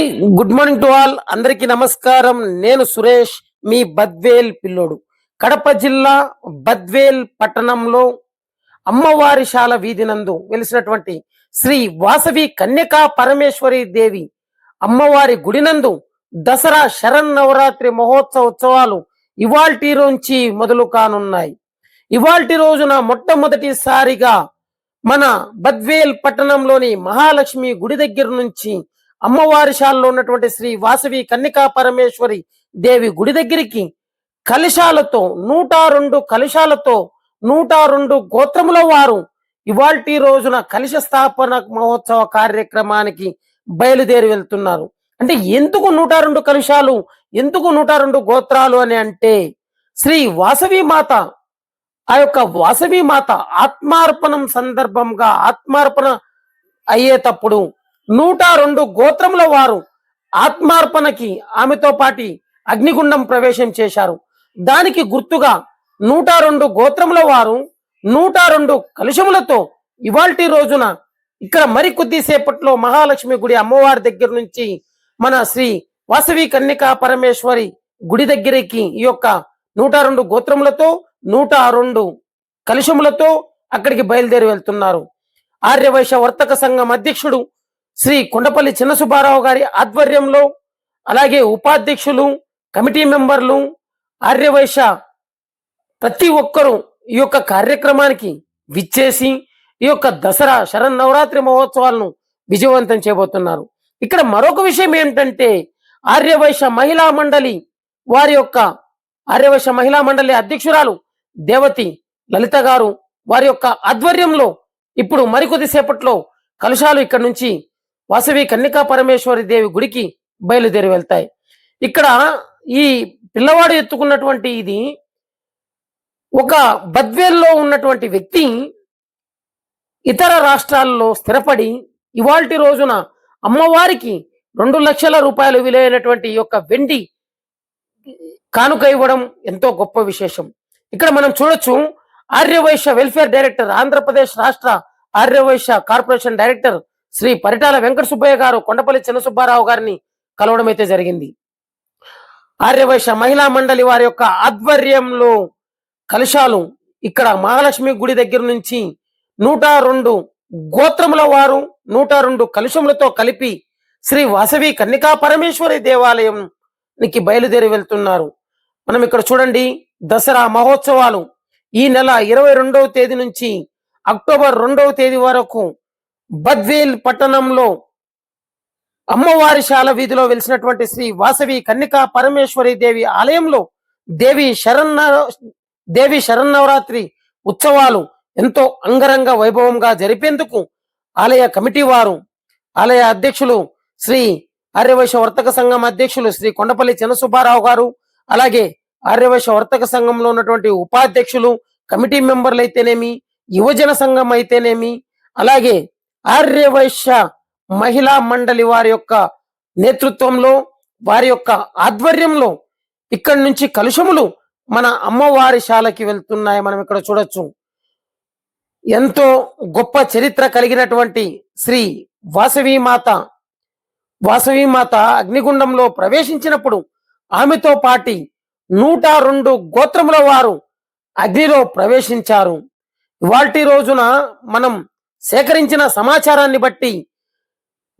Good morning to all. అందరికి నమస్కారం. నేను సురేష్ మీ బద్వేల్ పిల్లోడు. కడప జిల్లా బద్వేల్ పట్టణంలో అమ్మవారి శాల వీధి నందు వెలిసినటువంటి శ్రీ వాసవి కన్యకా పరమేశ్వరి దేవి అమ్మవారి గుడి నందు దసరా శరణ్ నవరాత్రి మహోత్సవ ఉత్సవాలు ఇవాల్టి నుంచి మొదలు కానున్నాయి. ఇవాల్టి రోజున మొట్టమొదటిసారిగా మన బద్వేల్ పట్టణంలోని మహాలక్ష్మి గుడి దగ్గర నుంచి అమ్మవారి శాలలో ఉన్నటువంటి శ్రీ వాసవి కన్నికా పరమేశ్వరి దేవి గుడి దగ్గరికి కలశాలతో నూట రెండు కలశాలతో నూట రెండు గోత్రముల వారు ఇవాల్టి రోజున కలశ స్థాపన మహోత్సవ కార్యక్రమానికి బయలుదేరి వెళ్తున్నారు. అంటే ఎందుకు నూట రెండు కలశాలు? ఎందుకు నూట రెండు గోత్రాలు అని అంటే శ్రీ వాసవి మాత ఆ యొక్క వాసవి మాత ఆత్మార్పణం సందర్భంగా ఆత్మార్పణ అయ్యేటప్పుడు నూట రెండు గోత్రముల వారు ఆత్మార్పణకి ఆమెతో పాటి అగ్నిగుండం ప్రవేశం చేశారు. దానికి గుర్తుగా నూట రెండు గోత్రముల వారు నూట రెండు కలుషములతో ఇవాల్టి రోజున ఇక్కడ మరి కొద్దిసేపట్లో మహాలక్ష్మి గుడి అమ్మవారి దగ్గర నుంచి మన శ్రీ వాసవి కన్యకా పరమేశ్వరి గుడి దగ్గరికి ఈ యొక్క నూట రెండు గోత్రములతో నూట రెండు కలుషములతో అక్కడికి బయలుదేరి వెళ్తున్నారు. ఆర్యవైశ్య వర్తక సంఘం అధ్యక్షుడు శ్రీ కొండపల్లి చిన్న సుబ్బారావు గారి ఆధ్వర్యంలో అలాగే ఉపాధ్యక్షులు కమిటీ మెంబర్లు ఆర్యవైశ్య ప్రతి ఒక్కరూ ఈ యొక్క కార్యక్రమానికి విచ్చేసి ఈ యొక్క దసరా శరన్నవరాత్రి మహోత్సవాలను విజయవంతం చేయబోతున్నారు. ఇక్కడ మరొక విషయం ఏంటంటే ఆర్యవైశ్య మహిళా మండలి వారి యొక్క ఆర్యవైశ్య మహిళా మండలి అధ్యక్షురాలు దేవతి లలిత గారు వారి యొక్క ఆధ్వర్యంలో ఇప్పుడు మరికొద్ది సేపట్లో కలశాలు ఇక్కడ నుంచి వాసవి కన్నికా పరమేశ్వరి దేవి గుడికి బయలుదేరి వెళ్తాయి. ఇక్కడ ఈ పిల్లవాడు ఎత్తుకున్నటువంటి ఇది ఒక బద్వేల్లో ఉన్నటువంటి వ్యక్తి ఇతర రాష్ట్రాల్లో స్థిరపడి ఇవాల్టి రోజున అమ్మవారికి రెండు లక్షల రూపాయలు విలువైనటువంటి ఈ యొక్క వెండి కానుక ఇవ్వడం ఎంతో గొప్ప విశేషం. ఇక్కడ మనం చూడొచ్చు ఆర్యవైశ్య వెల్ఫేర్ డైరెక్టర్ ఆంధ్రప్రదేశ్ రాష్ట్ర ఆర్యవైశ్య కార్పొరేషన్ డైరెక్టర్ శ్రీ పరిటాల వెంకట సుబ్బయ్య గారు కొండపల్లి చిన్న సుబ్బారావు గారిని కలవడం అయితే జరిగింది. ఆర్యవైశ్య మహిళా మండలి వారి యొక్క ఆధ్వర్యంలో కలశాలు ఇక్కడ మహాలక్ష్మి గుడి దగ్గర నుంచి నూట రెండు గోత్రముల వారు నూట రెండు కలుషములతో కలిపి శ్రీ వాసవి కన్నికా పరమేశ్వరి దేవాలయంకి బయలుదేరి వెళ్తున్నారు. మనం ఇక్కడ చూడండి దసరా మహోత్సవాలు ఈ నెల ఇరవై రెండవ తేదీ నుంచి అక్టోబర్ రెండవ తేదీ వరకు బద్వేల్ పట్టణంలో అమ్మవారి శాల వీధిలో వెలిసినటువంటి శ్రీ వాసవి కన్నికా పరమేశ్వరి దేవి ఆలయంలో దేవి శరన్న దేవి శరన్నవరాత్రి ఉత్సవాలు ఎంతో అంగరంగ వైభవంగా జరిపేందుకు ఆలయ కమిటీ వారు ఆలయ అధ్యక్షులు శ్రీ ఆర్యవైశ్య వర్తక సంఘం అధ్యక్షులు శ్రీ కొండపల్లి చిన్నసుబ్బారావు గారు అలాగే ఆర్యవైశ్య వర్తక సంఘంలో ఉన్నటువంటి ఉపాధ్యక్షులు కమిటీ మెంబర్లు అయితేనేమి యువజన సంఘం అయితేనేమి అలాగే ఆర్యవైశ్య మహిళా మండలి వారి యొక్క నేతృత్వంలో వారి యొక్క ఆధ్వర్యంలో ఇక్కడి నుంచి కలుషములు మన అమ్మవారి శాలకి వెళ్తున్నాయి. మనం ఇక్కడ చూడొచ్చు. ఎంతో గొప్ప చరిత్ర కలిగినటువంటి శ్రీ వాసవి మాత. వాసవి మాత అగ్నిగుండంలో ప్రవేశించినప్పుడు ఆమెతో పాటి నూట రెండు గోత్రముల వారు అగ్నిలో ప్రవేశించారు. ఇవాల్టి రోజున మనం సేకరించిన సమాచారాన్ని బట్టి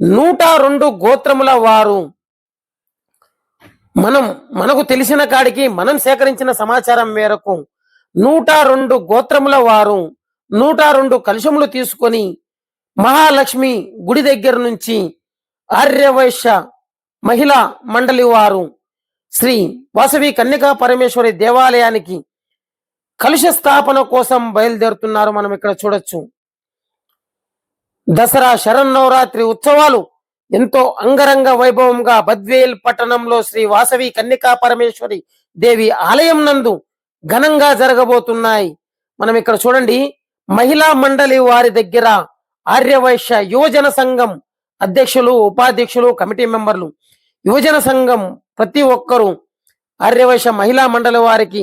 నూట రెండు గోత్రముల వారు మనం మనకు తెలిసిన కాడికి మనం సేకరించిన సమాచారం మేరకు నూట రెండు గోత్రముల వారు నూట రెండు కలుషములు తీసుకొని మహాలక్ష్మి గుడి దగ్గర నుంచి ఆర్యవైశ్య మహిళా మండలి వారు శ్రీ వాసవి కన్యకా పరమేశ్వరి దేవాలయానికి కలుష స్థాపన కోసం బయలుదేరుతున్నారు మనం ఇక్కడ చూడొచ్చు. దసరా శరన్నవరాత్రి ఉత్సవాలు ఎంతో అంగరంగ వైభవంగా బద్వేల్ పట్టణంలో శ్రీ వాసవి కన్యకా పరమేశ్వరి దేవి ఆలయం నందు ఘనంగా జరగబోతున్నాయి. మనం ఇక్కడ చూడండి మహిళా మండలి వారి దగ్గర ఆర్యవైశ్య యువజన సంఘం అధ్యక్షులు ఉపాధ్యక్షులు కమిటీ మెంబర్లు యువజన సంఘం ప్రతి ఒక్కరూ ఆర్యవైశ్య మహిళా మండలి వారికి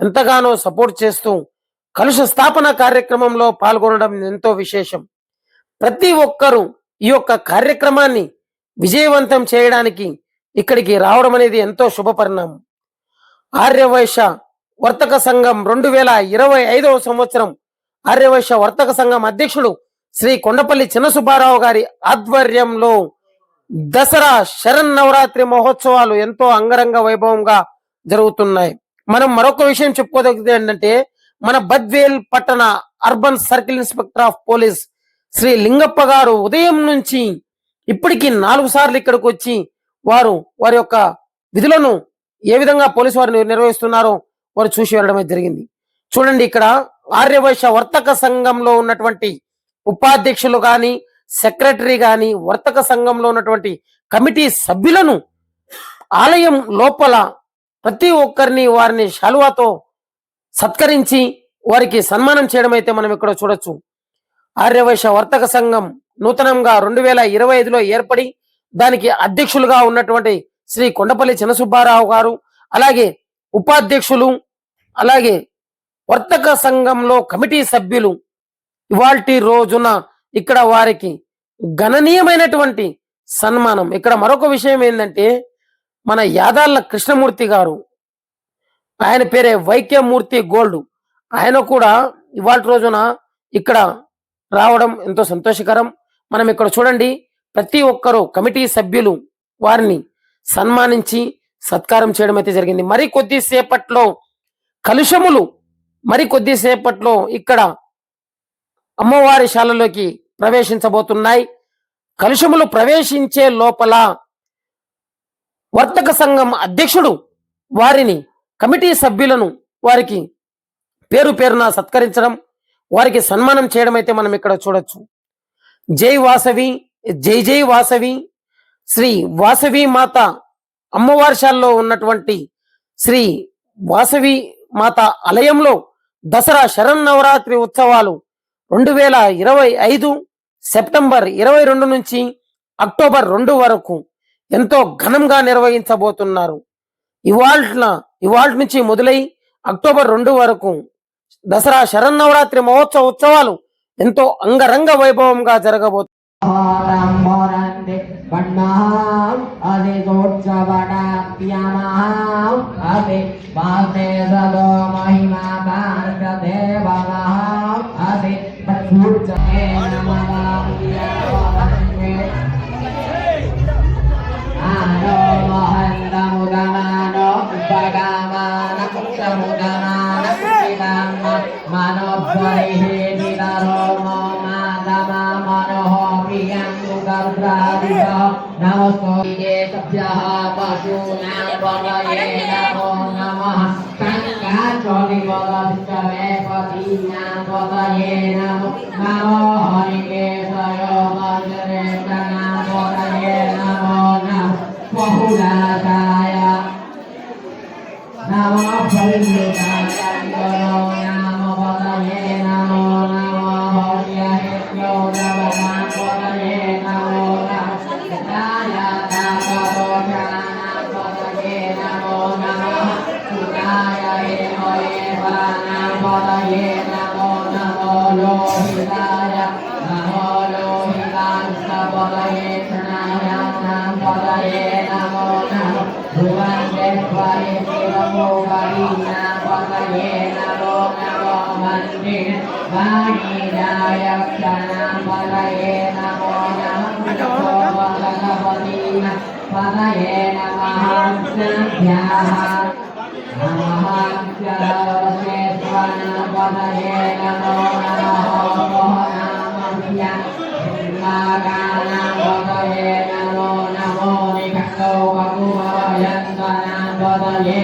ఎంతగానో సపోర్ట్ చేస్తూ కలుష స్థాపన కార్యక్రమంలో పాల్గొనడం ఎంతో విశేషం. ప్రతి ఒక్కరూ ఈ యొక్క కార్యక్రమాన్ని విజయవంతం చేయడానికి ఇక్కడికి రావడం అనేది ఎంతో శుభపరిణామం. ఆర్యవైశ్య వర్తక సంఘం రెండు వేల ఇరవై ఐదవ సంవత్సరం ఆర్యవైశ్య వర్తక సంఘం అధ్యక్షుడు శ్రీ కొండపల్లి చిన్న సుబ్బారావు గారి ఆధ్వర్యంలో దసరా శరణ్ నవరాత్రి మహోత్సవాలు ఎంతో అంగరంగ వైభవంగా జరుగుతున్నాయి. మనం మరొక విషయం చెప్పుకోదగ్గది ఏంటంటే మన బద్వేల్ పట్టణ urban circle inspector of police Shri Lingappa గారు ఉదయం నుంచి ఇప్పటికీ నాలుగు సార్లు ఇక్కడికి వచ్చి వారు వారి యొక్క విధులను ఏ విధంగా పోలీసు వారు నిర్వహిస్తున్నారో వారు చూసి వెళ్ళడమే జరిగింది. చూడండి ఇక్కడ ఆర్యవైశ్య వర్తక సంఘంలో ఉన్నటువంటి ఉపాధ్యక్షులు కానీ సెక్రటరీ కానీ వర్తక సంఘంలో ఉన్నటువంటి కమిటీ సభ్యులను ఆలయం లోపల ప్రతి ఒక్కరిని వారిని శాలువాతో సత్కరించి వారికి సన్మానం చేయడం అయితే మనం ఇక్కడ చూడొచ్చు. ఆర్యవైశ్య వర్తక సంఘం నూతనంగా రెండు వేల ఇరవై ఐదులో ఏర్పడి దానికి అధ్యక్షులుగా ఉన్నటువంటి శ్రీ కొండపల్లి చిన్నసుబ్బారావు గారు అలాగే ఉపాధ్యక్షులు అలాగే వర్తక సంఘంలో కమిటీ సభ్యులు ఇవాల్టి రోజున ఇక్కడ వారికి గణనీయమైనటువంటి సన్మానం. ఇక్కడ మరొక విషయం ఏంటంటే మన యాదాళ్ళ కృష్ణమూర్తి గారు ఆయన పేరే వైక్యమూర్తి గోల్డ్. ఆయన కూడా ఇవాళ రోజున ఇక్కడ రావడం ఎంతో సంతోషకరం. మనం ఇక్కడ చూడండి ప్రతి ఒక్కరూ కమిటీ సభ్యులు వారిని సన్మానించి సత్కారం చేయడం అయితే జరిగింది. మరి కొద్దిసేపట్లో కలుషములు మరి కొద్దిసేపట్లో ఇక్కడ అమ్మవారి శాలలోకి ప్రవేశించబోతున్నాయి. కలుషములు ప్రవేశించే లోపల వర్తక సంఘం అధ్యక్షుడు వారిని కమిటీ సభ్యులను వారికి పేరు పేరున సత్కరించడం వారికి సన్మానం చేయడం అయితే మనం ఇక్కడ చూడొచ్చు. జై వాసవి జై జై వాసవి శ్రీ వాసవి మాత అమ్మవారిశాల్లో ఉన్నటువంటి శ్రీ వాసవి మాత ఆలయంలో దసరా శరన్నవరాత్రి ఉత్సవాలు రెండు వేల ఇరవై ఐదు సెప్టెంబర్ ఇరవై రెండు నుంచి అక్టోబర్ రెండు వరకు ఎంతో ఘనంగా నిర్వహించబోతున్నారు. ఇవాళ ఇవాళ నుంచి మొదలై అక్టోబర్ రెండు వరకు దసరా శరన్నవరాత్రి మహోత్సవ ఉత్సవాలు ఎంతో అంగరంగ వైభవంగా జరగబోతున్నాయి పదీనాం पदये नमः नमः पदये नमो नमः पदये नमो नमो निखण्डो बहु भयन्तनां पदये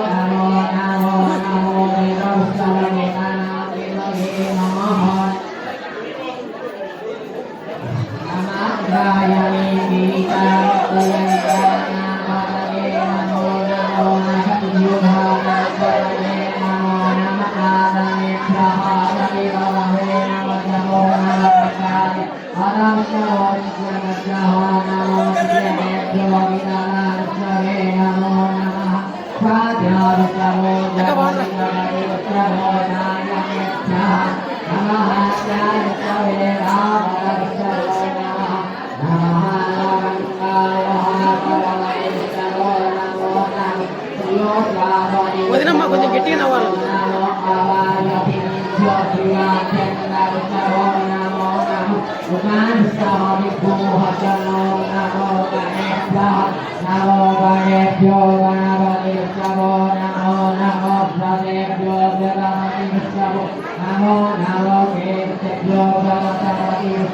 వదినమ్మా కొంచెం గట్టిగా నవ్వాలి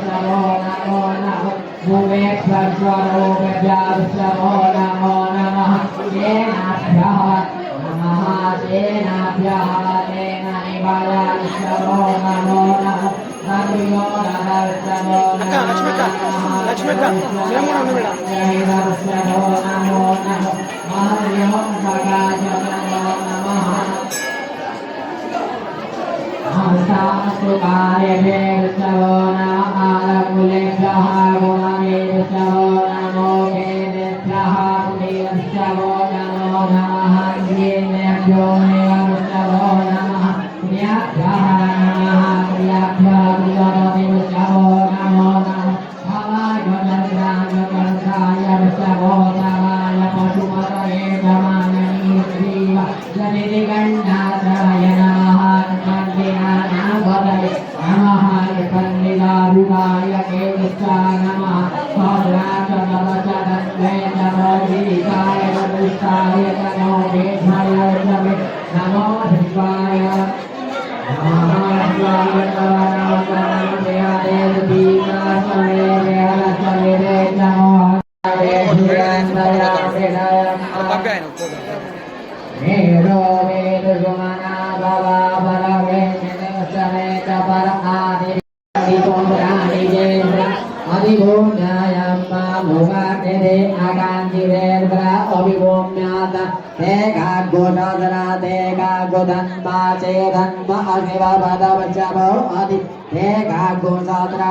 నమో నమో నమ అధిభూమ్యాయమ్మ ముగాటిరే ఆకాంతిరేంద్ర అభిభూమ్యాత తేగా గోషాదరా తేగా గోధన్మా చేధన్మ అశివ పదవచమో అధి తేగా గోషాద్ర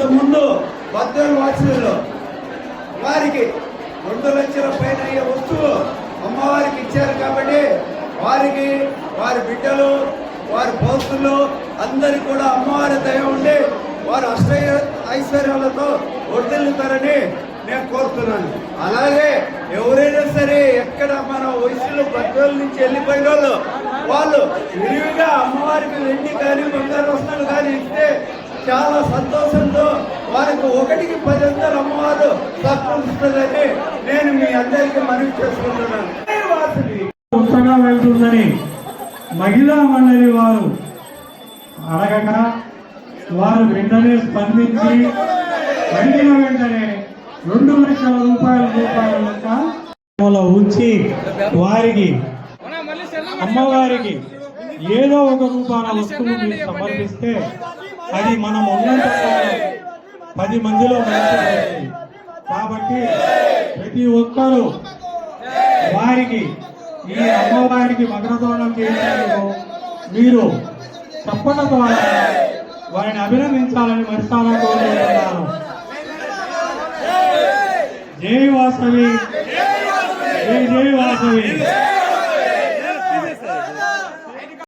వాళ్ళు ఇంత ముందు భద్రం వాసులలో వారికి రెండు లక్షల పైన అయ్యే వస్తువు అమ్మవారికి ఇచ్చారు కాబట్టి వారికి వారి బిడ్డలు వారి భక్తులు అందరికి కూడా అమ్మవారి దయ ఉండి వారు అష్ట ఐశ్వర్యాలతో వర్దిల్లుతారని నేను కోరుతున్నాను. అలాగే ఎవరైనా సరే ఎక్కడ మన వయసులో పెద్దోళ్ళ నుంచి వెళ్ళిపోయిన వాళ్ళు వాళ్ళు విరివిగా అమ్మవారికి వెండి కానీ బంగారు వస్తువులు కానీ ఇస్తే చాలా సంతోషంతో వారికి ఒకటికి పది వందలు అమ్మవారు తక్కువస్తుందని నేను మీ అందరికీ మనవి చేసుకుంటున్నాను. కొత్తగా వెళ్తుందని మహిళా మండలి వారు అడగక వారు వెంటనే స్పందించి అడిగిన వెంటనే రెండు లక్షల రూపాయల రూపాయల లెక్క ఉంచి వారికి అమ్మవారికి ఏదో ఒక రూపాన వస్తువు సమర్పిస్తే అది మనం ఉన్నంత పది మందిలో కాబట్టి ప్రతి ఒక్కరూ వారికి ఈ అమ్మవారికి మకరతోరణం చేయడానికి మీరు తప్పక ద్వారా వారిని అభినందించాలని మనసారా కోరుకుంటున్నాను. జై వాసవి. జై జై వాసవి.